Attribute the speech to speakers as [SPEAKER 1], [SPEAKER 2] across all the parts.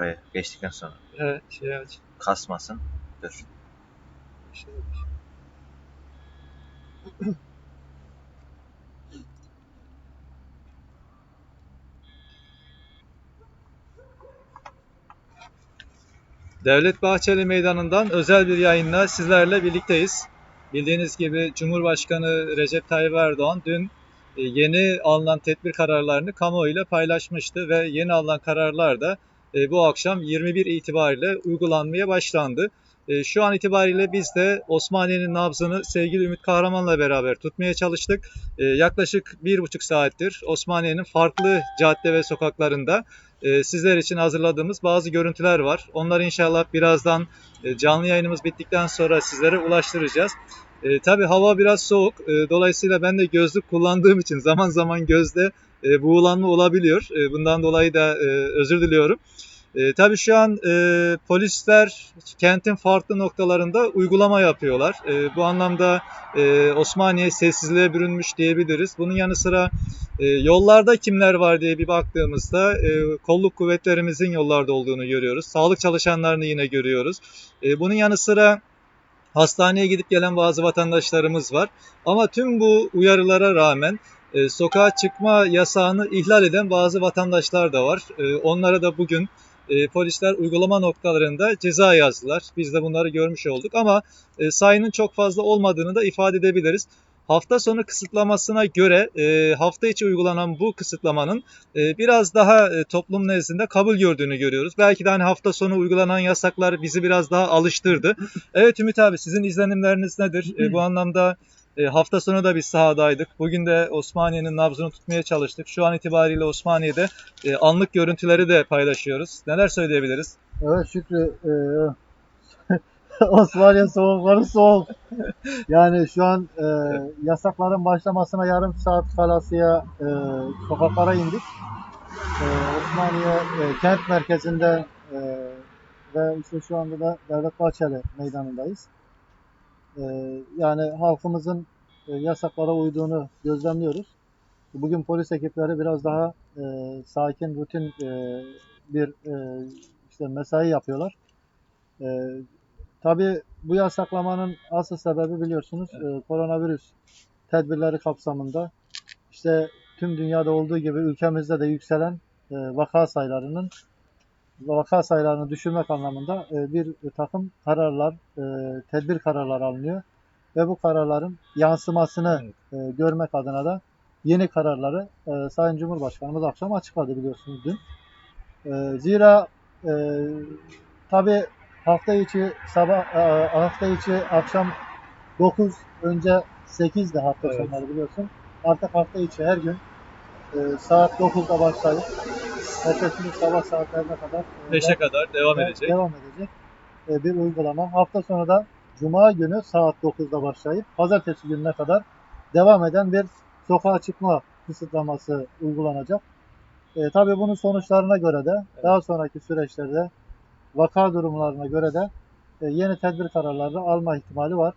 [SPEAKER 1] Buraya geçtikten sonra
[SPEAKER 2] Evet, şey aç.
[SPEAKER 1] kasmasın. Dur.
[SPEAKER 2] Şey Devlet Bahçeli Meydanı'ndan özel bir yayınla sizlerle birlikteyiz. Bildiğiniz gibi Cumhurbaşkanı Recep Tayyip Erdoğan dün e, yeni alınan tedbir kararlarını kamuoyuyla paylaşmıştı ve yeni alınan kararlar da e, bu akşam 21 itibariyle uygulanmaya başlandı. E, Şu an itibariyle biz de Osmaniye'nin nabzını sevgili Ümit Kahraman'la beraber tutmaya çalıştık. E, Yaklaşık bir buçuk saattir Osmaniye'nin farklı cadde ve sokaklarında e, sizler için hazırladığımız bazı görüntüler var. Onları inşallah birazdan e, canlı yayınımız bittikten sonra sizlere ulaştıracağız. E, tabii hava biraz soğuk. E, dolayısıyla ben de gözlük kullandığım için zaman zaman gözde e, buğulanma olabiliyor. E, bundan dolayı da e, özür diliyorum. E, tabii şu an e, polisler kentin farklı noktalarında uygulama yapıyorlar. E, bu anlamda e, Osmaniye sessizliğe bürünmüş diyebiliriz. Bunun yanı sıra e, yollarda kimler var diye bir baktığımızda e, kolluk kuvvetlerimizin yollarda olduğunu görüyoruz. Sağlık çalışanlarını yine görüyoruz. E, bunun yanı sıra hastaneye gidip gelen bazı vatandaşlarımız var. Ama tüm bu uyarılara rağmen e, sokağa çıkma yasağını ihlal eden bazı vatandaşlar da var. E, onlara da bugün e, polisler uygulama noktalarında ceza yazdılar. Biz de bunları görmüş olduk ama e, sayının çok fazla olmadığını da ifade edebiliriz. Hafta sonu kısıtlamasına göre e, hafta içi uygulanan bu kısıtlamanın e, biraz daha e, toplum nezdinde kabul gördüğünü görüyoruz. Belki de hani hafta sonu uygulanan yasaklar bizi biraz daha alıştırdı. Evet Ümit abi sizin izlenimleriniz nedir? E, bu anlamda hafta sonu da biz sahadaydık. Bugün de Osmaniye'nin nabzını tutmaya çalıştık. Şu an itibariyle Osmaniye'de e, anlık görüntüleri de paylaşıyoruz. Neler söyleyebiliriz?
[SPEAKER 3] Evet Şükrü, e, Osmaniye soğukları soğuk. Yani şu an e, yasakların başlamasına yarım saat kalasıya e, sokaklara indik. E, Osmaniye e, kent merkezinde e, ve işte şu anda da Devlet Bahçeli meydanındayız. E, yani halkımızın e, yasaklara uyduğunu gözlemliyoruz. Bugün polis ekipleri biraz daha e, sakin, rutin e, bir e, işte mesai yapıyorlar. E, tabii bu yasaklamanın asıl sebebi biliyorsunuz e, koronavirüs tedbirleri kapsamında işte tüm dünyada olduğu gibi ülkemizde de yükselen e, vaka sayılarının vaka sayılarını düşürmek anlamında e, bir takım kararlar, e, tedbir kararları alınıyor ve bu kararların yansımasını e, görmek adına da yeni kararları e, Sayın Cumhurbaşkanımız akşam açıkladı biliyorsunuz dün. E, zira e, tabi hafta içi sabah e, hafta içi akşam 9 önce 8 de hafta
[SPEAKER 2] Evet.
[SPEAKER 3] sonları biliyorsun. Artık hafta içi her gün e, saat 9'da başlayıp ertesi gün sabah saatlerine kadar e,
[SPEAKER 2] 5'e kadar devam
[SPEAKER 3] de-
[SPEAKER 2] edecek.
[SPEAKER 3] devam edecek e, bir uygulama. Hafta sonu da Cuma günü saat 9'da başlayıp Pazartesi gününe kadar devam eden bir sokağa çıkma kısıtlaması uygulanacak. E, tabii bunun sonuçlarına göre de daha sonraki süreçlerde vaka durumlarına göre de e, yeni tedbir kararları alma ihtimali var.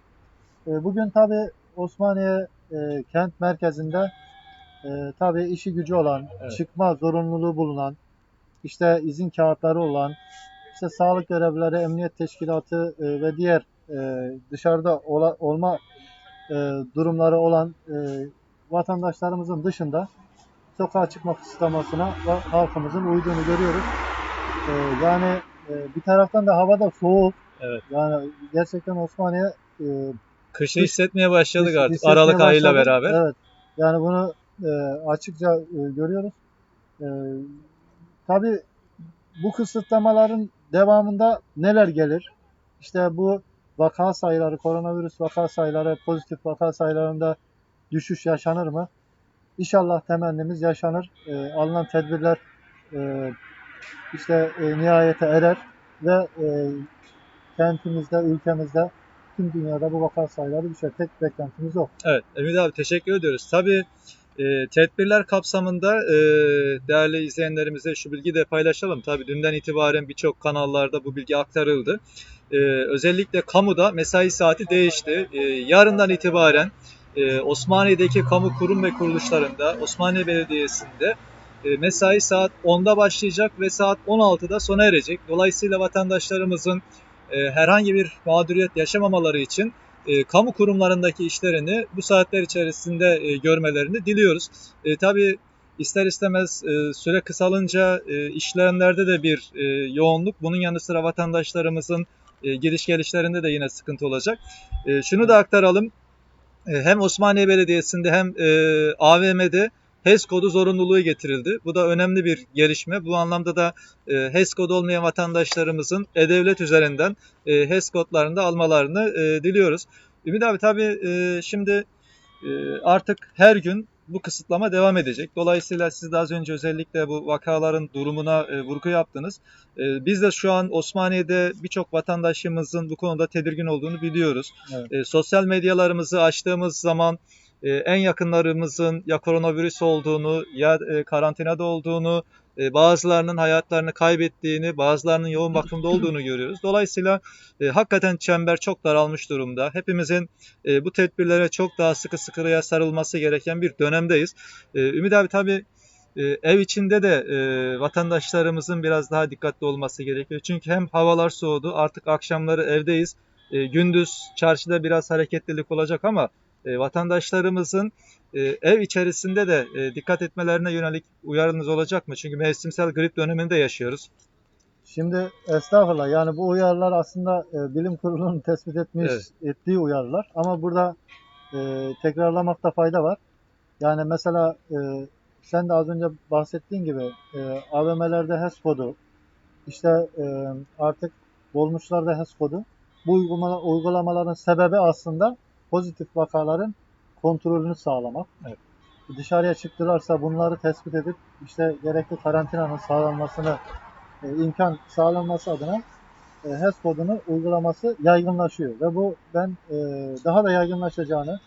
[SPEAKER 3] E, bugün tabii Osmaniye e, kent merkezinde e, tabii işi gücü olan,
[SPEAKER 2] Evet.
[SPEAKER 3] çıkma zorunluluğu bulunan, işte izin kağıtları olan, işte sağlık görevlileri, emniyet teşkilatı e, ve diğer e, dışarıda ola- olma e, durumları olan e, vatandaşlarımızın dışında sokağa çıkma kısıtlamasına halkımızın uyduğunu görüyoruz. E, yani e, bir taraftan da havada soğuk.
[SPEAKER 2] Evet.
[SPEAKER 3] Yani gerçekten Osmaniye e,
[SPEAKER 2] Kışı hissetmeye başladık
[SPEAKER 3] his-
[SPEAKER 2] artık
[SPEAKER 3] hissetmeye
[SPEAKER 2] Aralık ayıyla beraber.
[SPEAKER 3] Evet. Yani bunu e, açıkça e, görüyoruz. E, tabii bu kısıtlamaların devamında neler gelir? İşte bu vaka sayıları, koronavirüs vaka sayıları, pozitif vaka sayılarında düşüş yaşanır mı? İnşallah temennimiz yaşanır. E, alınan tedbirler e, işte e, nihayete erer ve e, kentimizde, ülkemizde, tüm dünyada bu vaka sayıları düşer. Tek beklentimiz o.
[SPEAKER 2] Evet Ümit abi teşekkür ediyoruz. Tabii e, tedbirler kapsamında e, değerli izleyenlerimize şu bilgiyi de paylaşalım. Tabii dünden itibaren birçok kanallarda bu bilgi aktarıldı. E, özellikle kamuda mesai saati değişti. E, yarından itibaren e, Osmaniye'deki kamu kurum ve kuruluşlarında, Osmaniye Belediyesi'nde E, mesai saat 10'da başlayacak ve saat 16'da sona erecek. Dolayısıyla vatandaşlarımızın e, herhangi bir mağduriyet yaşamamaları için e, kamu kurumlarındaki işlerini bu saatler içerisinde e, görmelerini diliyoruz. E, tabii ister istemez e, süre kısalınca e, işlemlerde de bir e, yoğunluk. Bunun yanı sıra vatandaşlarımızın e, giriş gelişlerinde de yine sıkıntı olacak. E, şunu da aktaralım. E, hem Osmaniye Belediyesi'nde hem e, AVM'de HES kodu zorunluluğu getirildi. Bu da önemli bir gelişme. Bu anlamda da e, HES kodu olmayan vatandaşlarımızın E-Devlet üzerinden e, HES kodlarını da almalarını e, diliyoruz. Ümit abi tabii e, şimdi e, artık her gün bu kısıtlama devam edecek. Dolayısıyla siz de az önce özellikle bu vakaların durumuna e, vurgu yaptınız. E, biz de şu an Osmaniye'de birçok vatandaşımızın bu konuda tedirgin olduğunu biliyoruz.
[SPEAKER 3] Evet.
[SPEAKER 2] E, sosyal medyalarımızı açtığımız zaman e, en yakınlarımızın ya koronavirüs olduğunu ya e, karantinada olduğunu, e, bazılarının hayatlarını kaybettiğini, bazılarının yoğun bakımda olduğunu görüyoruz. Dolayısıyla e, hakikaten çember çok daralmış durumda. Hepimizin e, bu tedbirlere çok daha sıkı sıkıya sarılması gereken bir dönemdeyiz. E, Ümit abi tabii e, ev içinde de e, vatandaşlarımızın biraz daha dikkatli olması gerekiyor. Çünkü hem havalar soğudu, artık akşamları evdeyiz. E, gündüz çarşıda biraz hareketlilik olacak ama e, vatandaşlarımızın e, ev içerisinde de e, dikkat etmelerine yönelik uyarınız olacak mı? Çünkü mevsimsel grip döneminde yaşıyoruz.
[SPEAKER 3] Şimdi estağfurullah yani bu uyarılar aslında e, bilim kurulunun tespit etmiş
[SPEAKER 2] Evet.
[SPEAKER 3] ettiği uyarılar ama burada e, tekrarlamakta fayda var. Yani mesela e, sen de az önce bahsettiğin gibi e, AVM'lerde HES kodu işte e, artık dolmuşlarda HES kodu bu uygulama, uygulamaların sebebi aslında pozitif vakaların kontrolünü sağlamak.
[SPEAKER 2] Evet.
[SPEAKER 3] Dışarıya çıktılarsa bunları tespit edip işte gerekli karantinanın sağlanmasını e, imkan sağlanması adına e, HES kodunu uygulaması yaygınlaşıyor ve bu ben e, daha da yaygınlaşacağını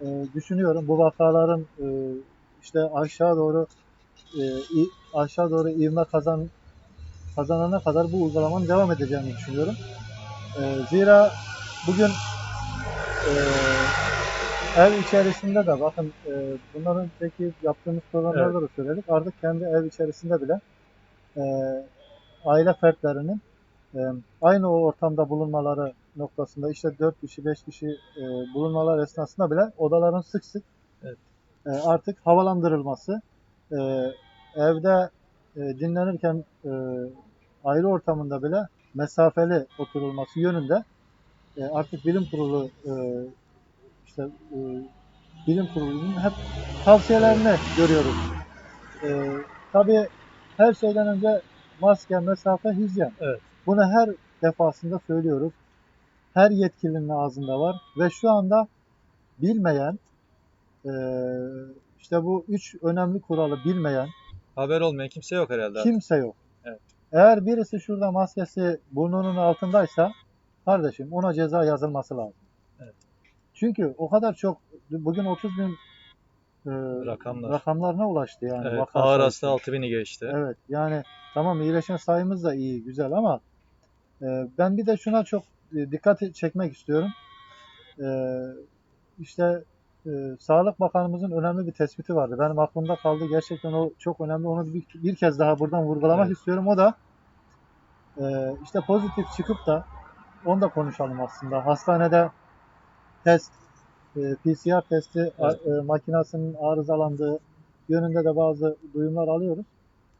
[SPEAKER 3] e, düşünüyorum. Bu vakaların e, işte aşağı doğru e, aşağı doğru ivme kazan kazanana kadar bu uygulamanın devam edeceğini düşünüyorum. E, zira bugün e, ev içerisinde de bakın e, bunların peki yaptığımız programlarda da söyledik. Artık kendi ev içerisinde bile e, aile fertlerinin e, aynı o ortamda bulunmaları noktasında işte 4 kişi 5 kişi e, bulunmalar esnasında bile odaların sık sık
[SPEAKER 2] Evet.
[SPEAKER 3] e, artık havalandırılması e, evde e, dinlenirken e, ayrı ortamında bile mesafeli oturulması yönünde e, artık bilim kurulu e, işte e, bilim kurulunun hep tavsiyelerini görüyoruz. E, tabii her şeyden önce maske, mesafe, hijyen.
[SPEAKER 2] Evet.
[SPEAKER 3] Bunu her defasında söylüyoruz. Her yetkilinin ağzında var ve şu anda bilmeyen e, işte bu üç önemli kuralı bilmeyen
[SPEAKER 2] Haber olmayan kimse yok herhalde.
[SPEAKER 3] kimse yok.
[SPEAKER 2] Evet.
[SPEAKER 3] Eğer birisi şurada maskesi burnunun altındaysa kardeşim ona ceza yazılması lazım.
[SPEAKER 2] Evet.
[SPEAKER 3] Çünkü o kadar çok bugün 30 bin e,
[SPEAKER 2] Rakamlar.
[SPEAKER 3] rakamlarına ulaştı yani.
[SPEAKER 2] Evet, ağır hasta 6000'i geçti.
[SPEAKER 3] Evet yani tamam iyileşen sayımız da iyi güzel ama e, ben bir de şuna çok e, dikkat çekmek istiyorum. E, işte e, Sağlık Bakanımızın önemli bir tespiti vardı. Benim aklımda kaldı. Gerçekten o çok önemli. Onu bir, bir kez daha buradan vurgulamak
[SPEAKER 2] Evet.
[SPEAKER 3] istiyorum. O da e, işte pozitif çıkıp da onu da konuşalım aslında. Hastanede test, e, PCR testi a- e, makinasının arızalandığı yönünde de bazı duyumlar alıyoruz.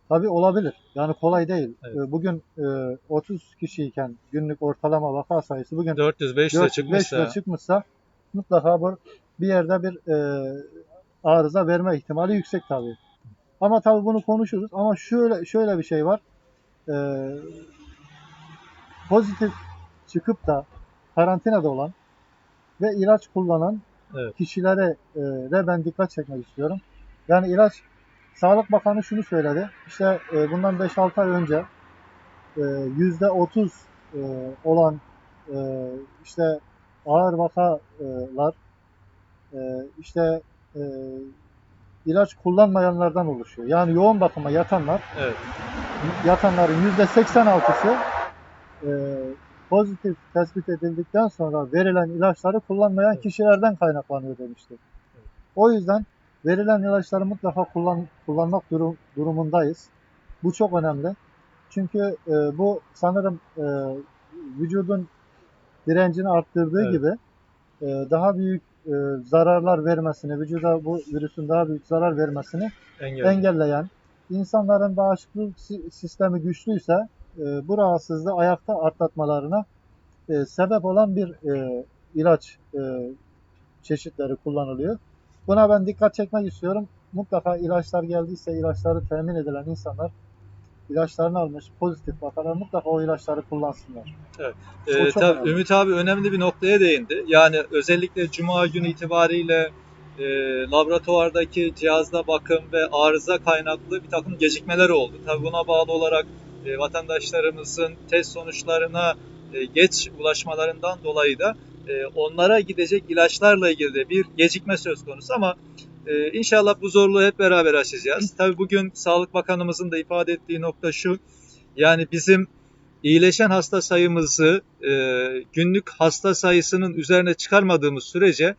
[SPEAKER 3] Tabii olabilir. Yani kolay değil.
[SPEAKER 2] Evet.
[SPEAKER 3] E, Bugün e, 30 kişiyken günlük ortalama vaka sayısı bugün
[SPEAKER 2] 400 500'e
[SPEAKER 3] 400
[SPEAKER 2] çıkmışsa
[SPEAKER 3] 500'e çıkmışsa mutlaka bu bir yerde bir e, arıza verme ihtimali yüksek tabii. Ama tabii bunu konuşuruz. Ama şöyle şöyle bir şey var. E, pozitif çıkıp da karantinada olan ve ilaç kullanan
[SPEAKER 2] Evet.
[SPEAKER 3] kişilere e, de ben dikkat çekmek istiyorum. Yani ilaç Sağlık Bakanı şunu söyledi. İşte e, bundan 5-6 ay önce e, %30 e, olan e, işte ağır vakalar e, işte e, ilaç kullanmayanlardan oluşuyor. Yani yoğun bakıma yatanlar
[SPEAKER 2] evet.
[SPEAKER 3] yatanların %86'sı e, pozitif tespit edildikten sonra verilen ilaçları kullanmayan kişilerden kaynaklanıyor demişti. O yüzden verilen ilaçları mutlaka kullan, kullanmak durum, durumundayız. Bu çok önemli. Çünkü e, bu sanırım e, vücudun direncini arttırdığı
[SPEAKER 2] Evet.
[SPEAKER 3] gibi e, daha büyük e, zararlar vermesini, vücuda bu virüsün daha büyük zarar vermesini
[SPEAKER 2] Engel.
[SPEAKER 3] engelleyen, insanların bağışıklık si- sistemi güçlüyse e, bu rahatsızlığı ayakta atlatmalarına e, sebep olan bir e, ilaç e, çeşitleri kullanılıyor. Buna ben dikkat çekmek istiyorum. Mutlaka ilaçlar geldiyse ilaçları temin edilen insanlar ilaçlarını almış pozitif vakalar mutlaka o ilaçları kullansınlar.
[SPEAKER 2] Ee,
[SPEAKER 3] O çok
[SPEAKER 2] tabii
[SPEAKER 3] önemli.
[SPEAKER 2] Ümit abi önemli bir noktaya değindi. Yani özellikle Cuma günü itibariyle e, laboratuvardaki cihazda bakım ve arıza kaynaklı bir takım gecikmeler oldu. Tabii buna bağlı olarak e, vatandaşlarımızın test sonuçlarına e, geç ulaşmalarından dolayı da e, onlara gidecek ilaçlarla ilgili de bir gecikme söz konusu ama inşallah bu zorluğu hep beraber aşacağız. Tabii bugün Sağlık Bakanımızın da ifade ettiği nokta şu. Yani bizim iyileşen hasta sayımızı günlük hasta sayısının üzerine çıkarmadığımız sürece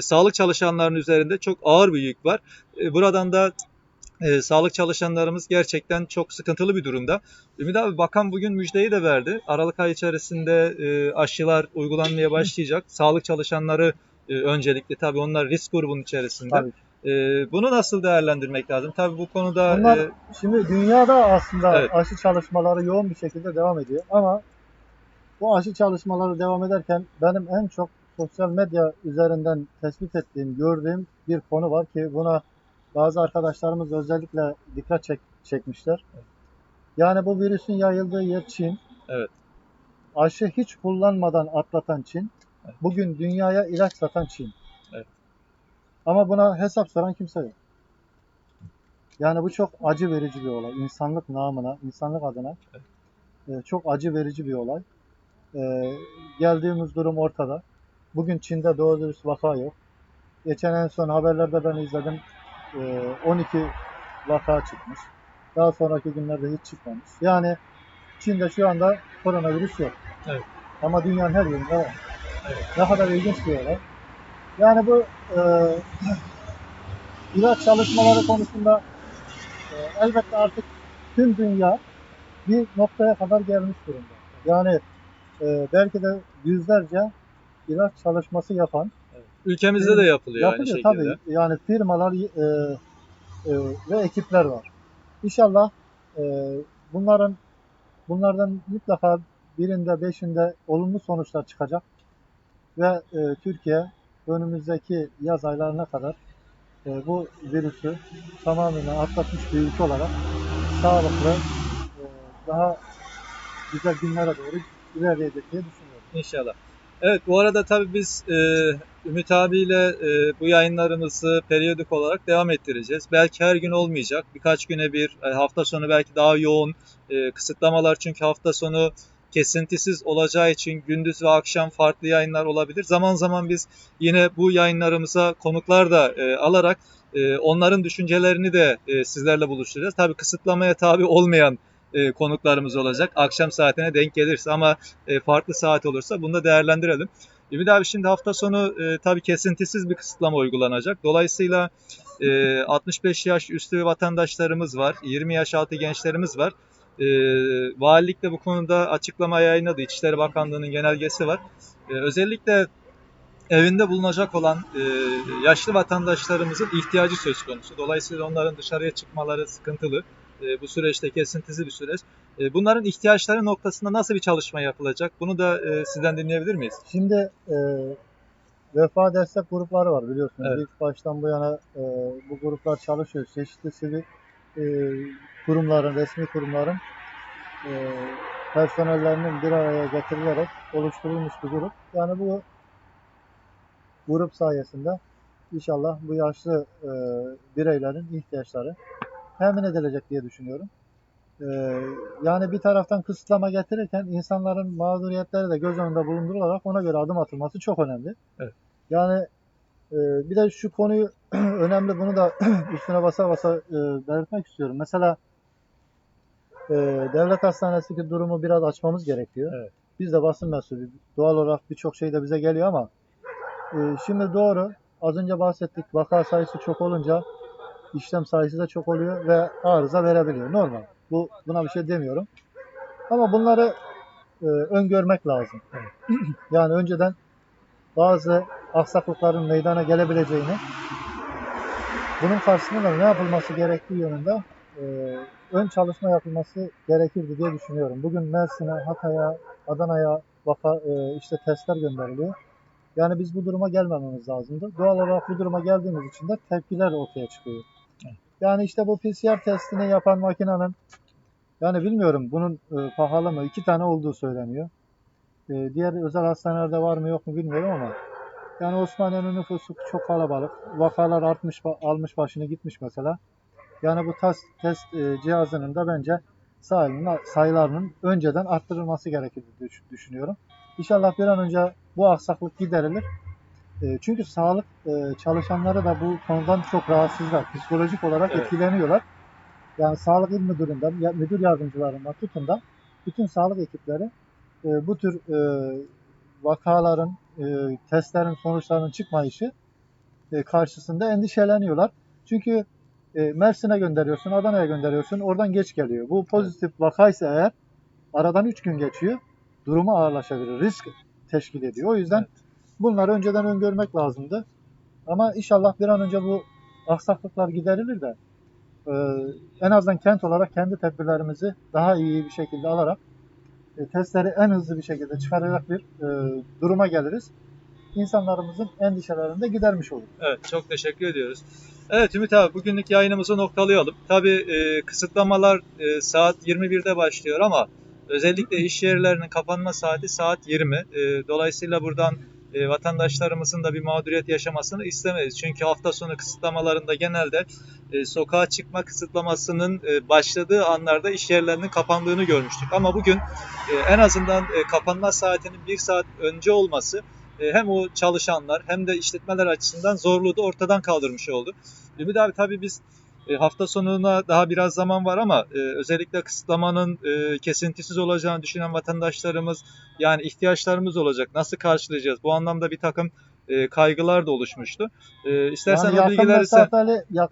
[SPEAKER 2] sağlık çalışanlarının üzerinde çok ağır bir yük var. Buradan da e, sağlık çalışanlarımız gerçekten çok sıkıntılı bir durumda. Ümit abi bakan bugün müjdeyi de verdi. Aralık ay içerisinde e, aşılar uygulanmaya başlayacak. Sağlık çalışanları e, öncelikli tabii onlar risk grubunun içerisinde.
[SPEAKER 3] Tabii.
[SPEAKER 2] E, bunu nasıl değerlendirmek lazım? Tabii bu konuda
[SPEAKER 3] Bunlar
[SPEAKER 2] e,
[SPEAKER 3] şimdi dünyada aslında
[SPEAKER 2] Evet.
[SPEAKER 3] aşı çalışmaları yoğun bir şekilde devam ediyor ama bu aşı çalışmaları devam ederken benim en çok sosyal medya üzerinden tespit ettiğim, gördüğüm bir konu var ki buna bazı arkadaşlarımız özellikle dikkat çek, çekmişler. Yani bu virüsün yayıldığı yer Çin.
[SPEAKER 2] Evet.
[SPEAKER 3] Aşı hiç kullanmadan atlatan Çin. Bugün dünyaya ilaç satan Çin.
[SPEAKER 2] Evet.
[SPEAKER 3] Ama buna hesap soran kimse yok. Yani bu çok acı verici bir olay. İnsanlık namına, insanlık adına e, çok acı verici bir olay. E, geldiğimiz durum ortada. Bugün Çin'de doğru dürüst vaka yok. Geçen en son haberlerde ben izledim. E, 12 vaka çıkmış. Daha sonraki günlerde hiç çıkmamış. Yani Çin'de şu anda koronavirüs yok.
[SPEAKER 2] Evet.
[SPEAKER 3] Ama dünyanın her yerinde var.
[SPEAKER 2] Evet.
[SPEAKER 3] Ne kadar ilginç bir olay. Yani bu e, ilaç çalışmaları konusunda e, elbette artık tüm dünya bir noktaya kadar gelmiş durumda. Yani e, belki de yüzlerce ilaç çalışması yapan
[SPEAKER 2] ülkemizde de yapılıyor, aynı
[SPEAKER 3] yapılıyor
[SPEAKER 2] şekilde.
[SPEAKER 3] tabii. Yani firmalar e, e, ve ekipler var. İnşallah e, bunların bunlardan mutlaka birinde beşinde olumlu sonuçlar çıkacak ve e, Türkiye önümüzdeki yaz aylarına kadar e, bu virüsü tamamen atlatmış bir ülke olarak sağlıklı e, daha güzel günlere doğru ilerleyecek diye düşünüyorum.
[SPEAKER 2] İnşallah. Evet bu arada tabii biz e, Ümit abiyle e, bu yayınlarımızı periyodik olarak devam ettireceğiz. Belki her gün olmayacak. Birkaç güne bir e, hafta sonu belki daha yoğun e, kısıtlamalar çünkü hafta sonu kesintisiz olacağı için gündüz ve akşam farklı yayınlar olabilir. Zaman zaman biz yine bu yayınlarımıza konuklar da e, alarak e, onların düşüncelerini de e, sizlerle buluşturacağız. Tabii kısıtlamaya tabi olmayan e, konuklarımız olacak. Akşam saatine denk gelirse ama e, farklı saat olursa bunu da değerlendirelim. Ümit abi şimdi hafta sonu e, tabii kesintisiz bir kısıtlama uygulanacak. Dolayısıyla e, 65 yaş üstü vatandaşlarımız var, 20 yaş altı gençlerimiz var. E, valilik de bu konuda açıklama yayınladı. İçişleri Bakanlığı'nın genelgesi var. E, özellikle evinde bulunacak olan e, yaşlı vatandaşlarımızın ihtiyacı söz konusu. Dolayısıyla onların dışarıya çıkmaları sıkıntılı. E, bu süreçte kesintisiz bir süreç. E, bunların ihtiyaçları noktasında nasıl bir çalışma yapılacak? Bunu da e, sizden dinleyebilir miyiz?
[SPEAKER 3] Şimdi e, vefa destek grupları var biliyorsunuz.
[SPEAKER 2] Evet.
[SPEAKER 3] İlk baştan bu yana e, bu gruplar çalışıyor. Çeşitli sivil e, kurumların, resmi kurumların e, personellerinin bir araya getirilerek oluşturulmuş bir grup. Yani bu grup sayesinde inşallah bu yaşlı e, bireylerin ihtiyaçları temin edilecek diye düşünüyorum. E, yani bir taraftan kısıtlama getirirken insanların mağduriyetleri de göz önünde bulundurularak ona göre adım atılması çok önemli.
[SPEAKER 2] Evet.
[SPEAKER 3] Yani e, bir de şu konuyu önemli bunu da üstüne basa basa e, belirtmek istiyorum. Mesela e, devlet hastanesindeki durumu biraz açmamız gerekiyor.
[SPEAKER 2] Evet.
[SPEAKER 3] Biz de basın mensubu doğal olarak birçok şey de bize geliyor ama e, şimdi doğru az önce bahsettik vaka sayısı çok olunca işlem sayısı çok oluyor ve arıza verebiliyor. Normal. Bu buna bir şey demiyorum. Ama bunları e, öngörmek lazım. yani önceden bazı aksaklıkların meydana gelebileceğini bunun karşısında da ne yapılması gerektiği yönünde e, ön çalışma yapılması gerekirdi diye düşünüyorum. Bugün Mersin'e, Hatay'a, Adana'ya vaka, e, işte testler gönderiliyor. Yani biz bu duruma gelmememiz lazımdı. Doğal olarak bu duruma geldiğimiz için de tepkiler ortaya çıkıyor. Yani işte bu PCR testini yapan makinenin yani bilmiyorum bunun e, pahalı mı? iki tane olduğu söyleniyor. E, diğer özel hastanelerde var mı yok mu bilmiyorum ama yani Osmaniye'nin nüfusu çok kalabalık. Vakalar artmış, almış başını gitmiş mesela. Yani bu test, test e, cihazının da bence sayılarının, sayılarının önceden arttırılması gerekir diye düş- düşünüyorum. İnşallah bir an önce bu aksaklık giderilir. E, çünkü sağlık e, çalışanları da bu konudan çok rahatsızlar. Psikolojik olarak
[SPEAKER 2] Evet.
[SPEAKER 3] etkileniyorlar. Yani sağlık il müdüründen, ya- müdür yardımcılarından tutun da bütün sağlık ekipleri e, bu tür e, vakaların, e, testlerin sonuçlarının çıkmayışı e, karşısında endişeleniyorlar. Çünkü e, Mersin'e gönderiyorsun, Adana'ya gönderiyorsun, oradan geç geliyor. Bu pozitif vakaysa eğer aradan 3 gün geçiyor, durumu ağırlaşabilir, risk teşkil ediyor. O yüzden
[SPEAKER 2] Evet.
[SPEAKER 3] Bunları önceden öngörmek lazımdı. Ama inşallah bir an önce bu aksaklıklar giderilir de e, en azından kent olarak kendi tedbirlerimizi daha iyi bir şekilde alarak e, testleri en hızlı bir şekilde çıkaracak bir e, duruma geliriz. İnsanlarımızın endişelerini de gidermiş olur.
[SPEAKER 2] Evet çok teşekkür ediyoruz. Evet Ümit abi bugünlük yayınımızı noktalayalım. Tabii e, kısıtlamalar e, saat 21'de başlıyor ama özellikle iş yerlerinin kapanma saati saat 20. E, dolayısıyla buradan e, vatandaşlarımızın da bir mağduriyet yaşamasını istemeyiz. Çünkü hafta sonu kısıtlamalarında genelde e, sokağa çıkma kısıtlamasının e, başladığı anlarda iş yerlerinin kapandığını görmüştük. Ama bugün e, en azından e, kapanma saatinin bir saat önce olması e, hem o çalışanlar hem de işletmeler açısından zorluğu da ortadan kaldırmış oldu. Ümit abi tabii biz e, hafta sonuna daha biraz zaman var ama e, özellikle kısıtlamanın e, kesintisiz olacağını düşünen vatandaşlarımız yani ihtiyaçlarımız olacak. Nasıl karşılayacağız? Bu anlamda bir takım e, kaygılar da oluşmuştu. E, istersen
[SPEAKER 3] Yani
[SPEAKER 2] o bilgileri sen...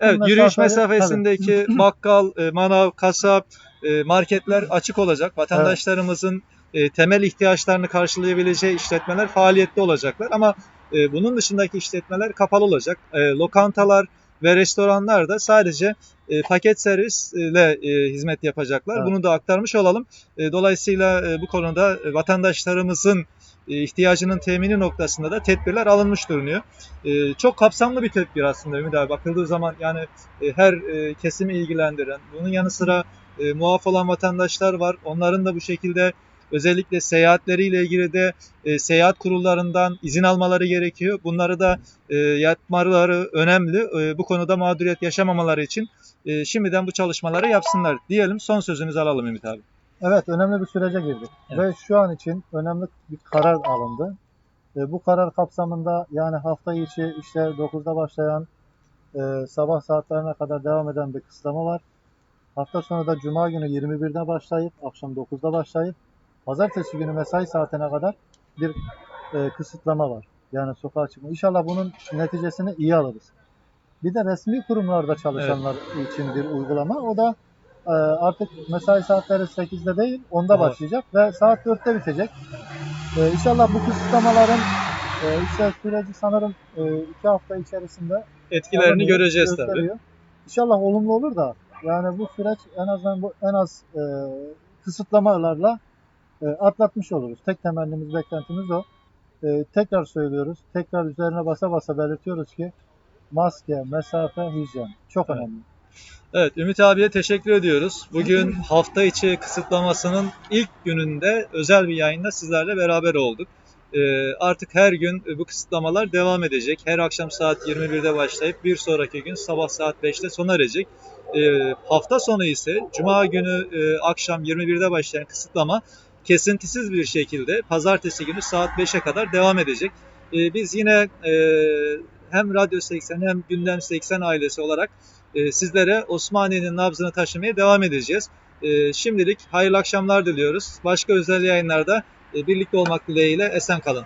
[SPEAKER 2] Evet, yürüyüş mesafesindeki bakkal, e, manav, kasap, e, marketler açık olacak. Vatandaşlarımızın e, temel ihtiyaçlarını karşılayabileceği işletmeler faaliyette olacaklar. Ama e, bunun dışındaki işletmeler kapalı olacak. E, lokantalar ve restoranlar da sadece e, paket servisle e, hizmet yapacaklar.
[SPEAKER 3] Evet.
[SPEAKER 2] Bunu da aktarmış olalım. E, dolayısıyla e, bu konuda vatandaşlarımızın e, ihtiyacının temini noktasında da tedbirler alınmış duruluyor. E, çok kapsamlı bir tedbir aslında Ümit abi. Bakıldığı zaman yani e, her kesimi ilgilendiren, bunun yanı sıra muaf olan vatandaşlar var. Onların da bu şekilde özellikle seyahatleriyle ilgili de e, seyahat kurullarından izin almaları gerekiyor. Bunları da e, yapmaları önemli. E, bu konuda mağduriyet yaşamamaları için e, şimdiden bu çalışmaları yapsınlar diyelim. Son sözünüzü alalım Ümit abi.
[SPEAKER 3] Evet, önemli bir sürece girdik.
[SPEAKER 2] Evet.
[SPEAKER 3] Ve şu an için önemli bir karar alındı. E, bu karar kapsamında yani hafta içi işte 9'da başlayan e, sabah saatlerine kadar devam eden bir kısıtlama var. Hafta sonu da Cuma günü 21'de başlayıp akşam 9'da başlayıp Pazartesi günü mesai saatine kadar bir e, kısıtlama var. Yani sokağa çıkma. İnşallah bunun neticesini iyi alırız. Bir de resmi kurumlarda çalışanlar için bir uygulama. O da e, artık mesai saatleri 8'de değil 10'da
[SPEAKER 2] Evet.
[SPEAKER 3] başlayacak ve saat 4'te bitecek. E, inşallah bu kısıtlamaların e, işte süreci sanırım 2 hafta içerisinde
[SPEAKER 2] Etkilerini göreceğiz tabii.
[SPEAKER 3] gösteriyor. İnşallah olumlu olur da yani bu süreç en azından bu en az e, kısıtlamalarla e, atlatmış oluruz. Tek temennimiz, beklentimiz o. E, tekrar söylüyoruz. Tekrar üzerine basa basa belirtiyoruz ki maske, mesafe, hijyen çok
[SPEAKER 2] Evet.
[SPEAKER 3] önemli.
[SPEAKER 2] Evet Ümit abiye teşekkür ediyoruz. Bugün hafta içi kısıtlamasının ilk gününde özel bir yayında sizlerle beraber olduk. Ee, artık her gün bu kısıtlamalar devam edecek. Her akşam saat 21'de başlayıp bir sonraki gün sabah saat 5'te sona erecek. Ee, hafta sonu ise Cuma günü e, akşam 21'de başlayan kısıtlama kesintisiz bir şekilde pazartesi günü saat 5'e kadar devam edecek. Ee, biz yine e, hem Radyo 80 hem Gündem 80 ailesi olarak e, sizlere Osmaniye'nin nabzını taşımaya devam edeceğiz. E, şimdilik hayırlı akşamlar diliyoruz. Başka özel yayınlarda birlikte olmak dileğiyle esen kalın.